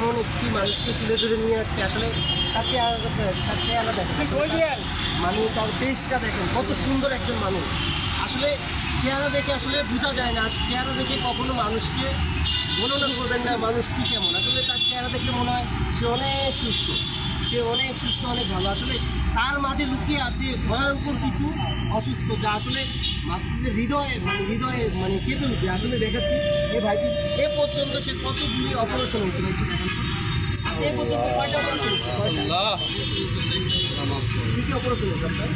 এমন একটি মানুষকে তুলে ধরে নিয়ে আসছে? আসলে তাকে চেহারাটা তার চেহারা দেখেন মানে তার দেশটা দেখেন কত সুন্দর একজন মানুষ। আসলে চেহারা দেখে আসলে বোঝা যায় না চেহারা দেখে কখনো মানুষকে মনোনয়ন করবেন না মানুষ মানুষটি কেমন? আসলে তার চেহারা দেখে মনে হয় সে অনেক সুস্থ। সে অনেক সুস্থ অনেক ভালো। আসলে তার মাঝে লুকিয়ে আছে ভয়ঙ্কর কিছু অসুস্থ যা আসলে হৃদয়ে মানে হৃদয়ে মানে কেঁপে উঠবে। আসলে দেখাচ্ছি এই ভাইটি এ পর্যন্ত সে কতগুলি অপারেশন হয়েছিল একটু এ পর্যন্ত কয়টা অপারেশন কয়টা? কী কী অপারেশন হয়েছে আপনার?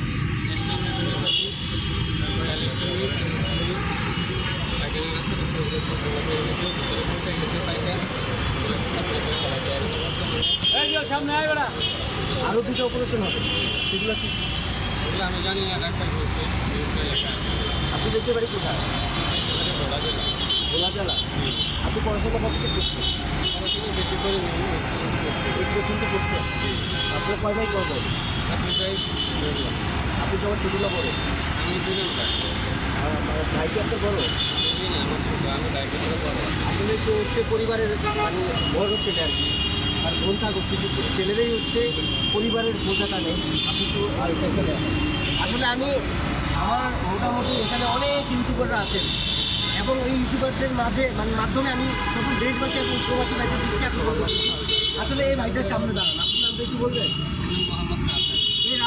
সামনে আয় বেড়া। আরও দুটো অপারেশন হবে। সেগুলো কি? আমি জানি না ডাক্তার বলছে আপনি দেশের বাড়ি কোথায়? ভোলা জেলা। আপনি পড়াশোনা কত করছেন? বেশি করে পর্যন্ত করছেন। আপনার কয় ভাই করবেন আপনি প্রায় আপনি সবার ছোটগুলো বড় আমি দুজন ডাক্তার আর আমার ভাই কি আপনার বড় আমার ছোট আমি বড়। আসলে সে হচ্ছে পরিবারের মানে বড় ছেলে আর কি। আর থাকুক কিন্তু ছেলেরাই হচ্ছে পরিবারের বোঝাটা নেই। আপনি তো আসলে আমি, আমার মোটামুটি এখানে অনেক ইউটিউবাররা আছেন। এবং এই ইউটিউবারদের মাঝে মানে মাধ্যমে আমি সকল দেশবাসী এবং প্রবাসী ভাইদের দৃষ্টি আকর্ষণ আসলে এই ভাইটার সামনে দাঁড়ান। আপনি একটু বলবেন?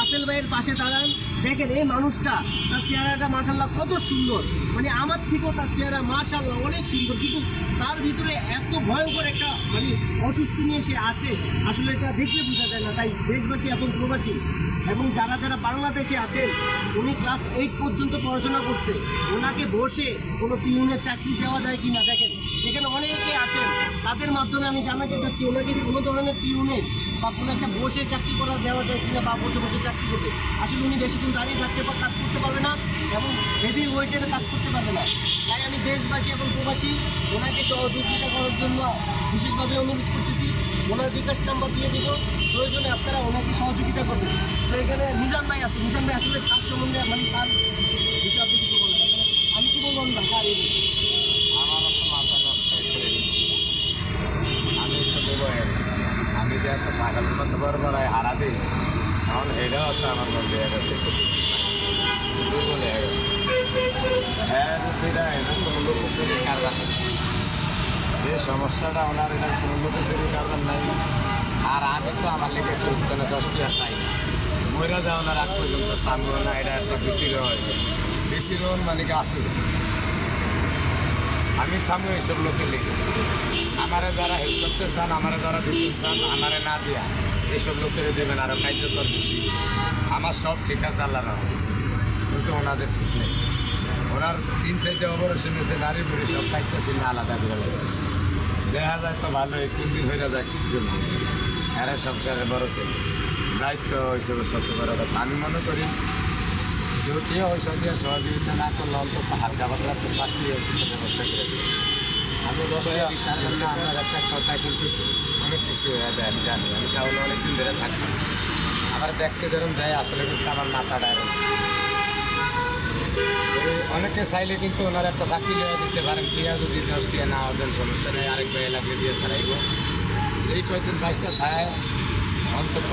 রাসেল ভাইয়ের পাশে দাঁড়ান। দেখেন এই মানুষটা, তার চেহারাটা মাশাল্লাহ কত সুন্দর। মানে আমার থেকেও তার চেহারা মাশাল্লাহ অনেক সুন্দর। কিন্তু তার ভিতরে এত ভয়ঙ্কর একটা মানে অসুস্থ নিয়ে সে আছে, আসলে এটা দেখলে বোঝা যায় না। তাই দেশবাসী এবং প্রবাসী এবং যারা যারা বাংলাদেশে আছেন, উনি ক্লাস এইট পর্যন্ত পড়াশোনা করছে। ওনাকে বসে কোনো পিউনের চাকরি দেওয়া যায় কি না দেখেন। এখানে অনেকে আছেন, তাদের মাধ্যমে আমি জানাতে চাচ্ছি, ওনাকে কোনো ধরনের পিউনের বা কোনো একটা বসে চাকরি করা দেওয়া যায় কিনা বা বসে বসে চাকরি করবে আসলে উনি বেশিক্ষণ দাঁড়িয়ে থাকতে বা কাজ করতে পারবে না এবং হেভি ওয়েটের কাজ করতে পারবে না। তাই আমি দেশবাসী এবং প্রবাসী, ওনাকে সহযোগিতা করার জন্য বিশেষভাবে অনুরোধ করতেছি। ওনার বিকাশ নাম্বার দিয়ে দিব। প্রয়োজনে আপনারা ওনাকে সহযোগিতা করবেন। তো এখানে নিজাম ভাই আছে। নিজাম ভাই, আসলে তার সম্বন্ধে মানে তার বিষয়ে কিছু বলবেন? আমি কি ভাষা তো আমি তো আমি যে একটা ছাগলের মতো বড় হারা দিই এখন এটাও তো আমার বন্ধু হয়ে গেছে হ্যাঁ রুটিটা এটা কোনো লোক কারবার। যে সমস্যাটা ওনার এটা কোনো লোকে চুরি কারবার নাই আর আমি তো আমার লেগে একটু কোনো দশটি না ময়রা যাও না রাখ পর্যন্ত সামনে না এটা একটা বেশি রয় বেশি রোন মানে কি আসুন আমি সামনে এইসব লোকের লিখে আমারে যারা হেল্প করতে চান আমারে যারা দিতে চান আমারে না দিয়া এইসব লোকের দেবেন আরও কার্যকর বেশি। আমার সব ঠিক আছে আল্লাহ না কিন্তু ওনাদের ঠিক নেই। ওনার তিন চারটে অপারেশন হয়েছে, নারী বুড়ি সব কাজটা চিহ্ন আলাদা করে দেখা যায় তো ভালোই, কোন দিন হয়ে যায় ঠিক জন্য এরা সংসারে বড় দায়িত্ব হিসেবে সবচেয়ে বড় কথা আমি মনে করি, কেউ ওই সব দিয়ে সহযোগিতা না করলে অন্তত হালকা পাতলা তো চাকরি ব্যবস্থা করে আমি কারণ না একটা কথা কিন্তু অনেক কিছু, হয়ে দেয় জানি অনেকদিন ধরে থাকি আমার দেখতে ধরুন দেয়, আসলে কিন্তু আমার মাথাটা এরকম অনেকে চাইলে কিন্তু ওনার একটা চাকরি লিয়ে দিতে পারেন টিয়া যদি দশ টিয়া না ওদের সমস্যা নেই, আরেক ভাই লাগলে দিয়ে ছাড়াইব। এই কয়েকদিন বাইশটা থাকে অন্তত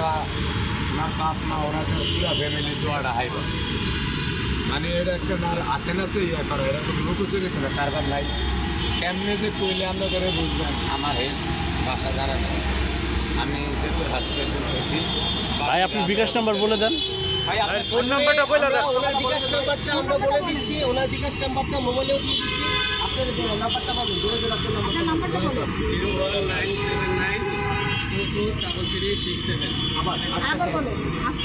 ওনার বাপ মা ওনার পুরো ফ্যামিলি দোয়াটা হাইব। মানে এটা একটা না, হাতে নাতে ইয়ে করে এটা কোনো কারবার নাই। কেমনে যে কইলে আমরা করে বুঝবেন আমার এই বাসা জানা নেই আমি যেহেতু হসপিটাল গেছি ভাই আপনি বিকাশ নাম্বার বলে দেন। ভাই আপনার ফোন নাম্বারটা বলে দেন। ওনার বিকাশ নাম্বারটা আমরা বলে দিচ্ছি ওনার বিকাশ নাম্বারটা মোবাইলেও দিয়ে দিচ্ছি। আপনার নাম্বারটা পাবেন ধরে ধরে আপনার নাম্বারটা বলুন। Zero one nine seven nine two two double three six seven আবার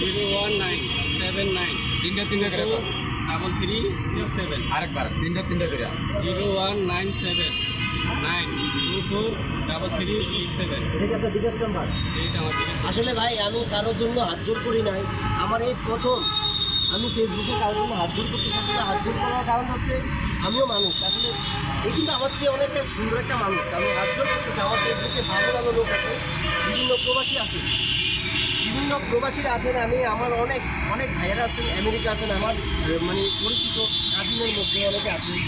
zero one nine seven nine তিনটা তিনটা করে কর। ডাবল থ্রি সিক্স সেভেন আরেকবার তিনটা তিনটা করে। Zero one nine seven nine two four double three six seven এটা কি আপনার বিকাশ নাম্বার আসলে ভাই আমি কারোর জন্য হাত জোর করি নাই। আমার এই প্রথম আমি ফেসবুকে কারোর জন্য হাত জোর করতেছি আসলে হাত জোর করার কারণ হচ্ছে আমিও মানুষ। আসলে এই কিন্তু আমার চেয়ে অনেকটা সুন্দর একটা মানুষ। আমি হাত জোর করতেছি আমার ফেসবুকে ভালো ভালো লোক আছে বিভিন্ন প্রবাসী আছে। বিভিন্ন প্রবাসীরা আছেন, আমি আমার অনেক অনেক ভাইয়েরা আছেন, আমেরিকা আছেন, আমার মানে পরিচিত কাজিনের মধ্যে অনেকে আছেন।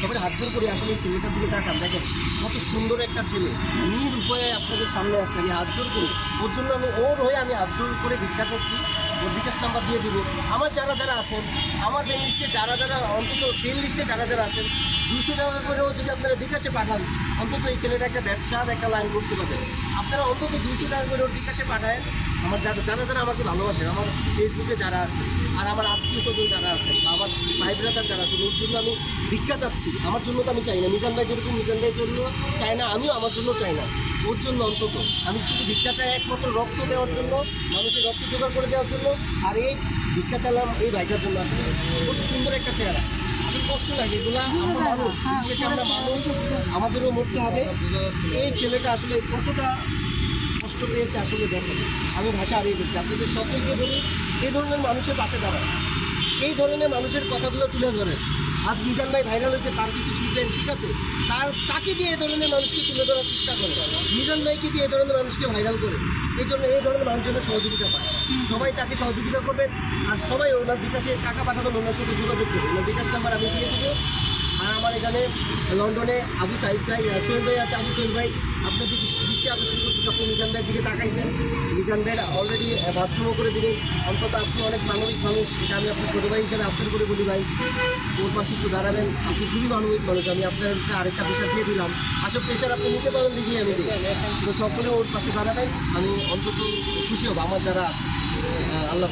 সবাই হাত জোর করে আসলে ছেলেটার দিকে তাকান, দেখেন, কত সুন্দর একটা ছেলে। নির উপায়ে আপনাদের সামনে আসছে, আমি হাত জোর করি, ওর জন্য আমি, ওর হয়ে আমি হাত জোর করে ভিক্ষা করছি, ওর বিকাশ নাম্বার দিয়ে দেবো। আমার যারা যারা আছেন, আমার ফ্রেন্ড লিস্টে যারা যারা, অন্তত ফ্রেন্ড লিস্টে যারা যারা আছেন দুশো টাকা করেও যদি আপনারা বিকাশে পাঠান, অন্তত এই ছেলেটা একটা ব্যবসার একটা লাইন করতে পারবে আপনারা অন্তত দুশো টাকা করে ওর বিকাশে পাঠায় আমার যারা যারা যারা আমাকে ভালোবাসে আমার ফেসবুকে যারা আছে আর আমার আত্মীয় স্বজন যারা আছেন বা আমার ভাই ব্রাদার যারা আছেন ওর জন্য আমি ভিক্ষা চাচ্ছি। আমার জন্য তো আমি চাই না। মিজান ভাই যেরকম মিজান ভাইয়ের জন্য চাই না আমিও আমার জন্য চাই না। ওর জন্য অন্তত। আমি শুধু ভিক্ষা চাই একমাত্র রক্ত দেওয়ার জন্য মানুষের রক্ত জোগাড় করে দেওয়ার জন্য আর এই ভিক্ষা চালাম এই ভাইটার জন্য আসলে। কত সুন্দর একটা চেহারা। আমি কষ্ট লাগে এগুলো আমরা মানুষ। শেষে আমরা মানুষ আমাদেরও মরতে হবে। এই ছেলেটা আসলে কতটা কষ্ট পেয়েছে আসলে দেখেন। আমি ভাষা হারিয়ে গেছি আপনাদের সকলকে বলি এই ধরনের মানুষের পাশে দাঁড়ান। এই ধরনের মানুষের কথাগুলো তুলে ধরেন। আজ মিজান ভাই ভাইরাল হয়েছে, তার কিছু ছুটলেন, ঠিক আছে? তার, তাকে দিয়ে এই ধরনের মানুষকে তুলে ধরার চেষ্টা করে মিজান ভাইকে দিয়ে এই ধরনের মানুষকে ভাইরাল করে। এই জন্য এই ধরনের মানুষজনের সহযোগিতা পায়। সবাই তাকে সহযোগিতা করবেন, আর সবাই ওনার বিকাশে টাকা পাঠাবেন, ওনার সাথে যোগাযোগ করবেন। ওনার বিকাশ নাম্বার আমি দিয়ে দেবো। আমার এখানে লন্ডনে আবু সাইদ ভাই সোহেল ভাই আছে। আবু সোহেল ভাই আপনার দিকে দৃষ্টি আকর্ষণ করতে আপনি মিজান ভাইয়ের দিকে তাকাইছেন? মিজান ভাইয়ের অলরেডি বাথরুমও করে দিলেন। অন্তত আপনি অনেক মানবিক মানুষ। এটা আমি আপনার ছোটো ভাই হিসাবে আপনার করে বলি ভাই। ওর পাশে একটু দাঁড়াবেন। আপনি খুবই মানবিক মানুষ। আমি আপনার আরেকটা প্রেশার দিয়ে দিলাম। আসলে পেশার আপনি নিতে পারেন দিদি আমি তো সকলে ওর পাশে দাঁড়াবেন। আমি অন্তত খুশি হব। আমার যারা আছে আল্লাহ।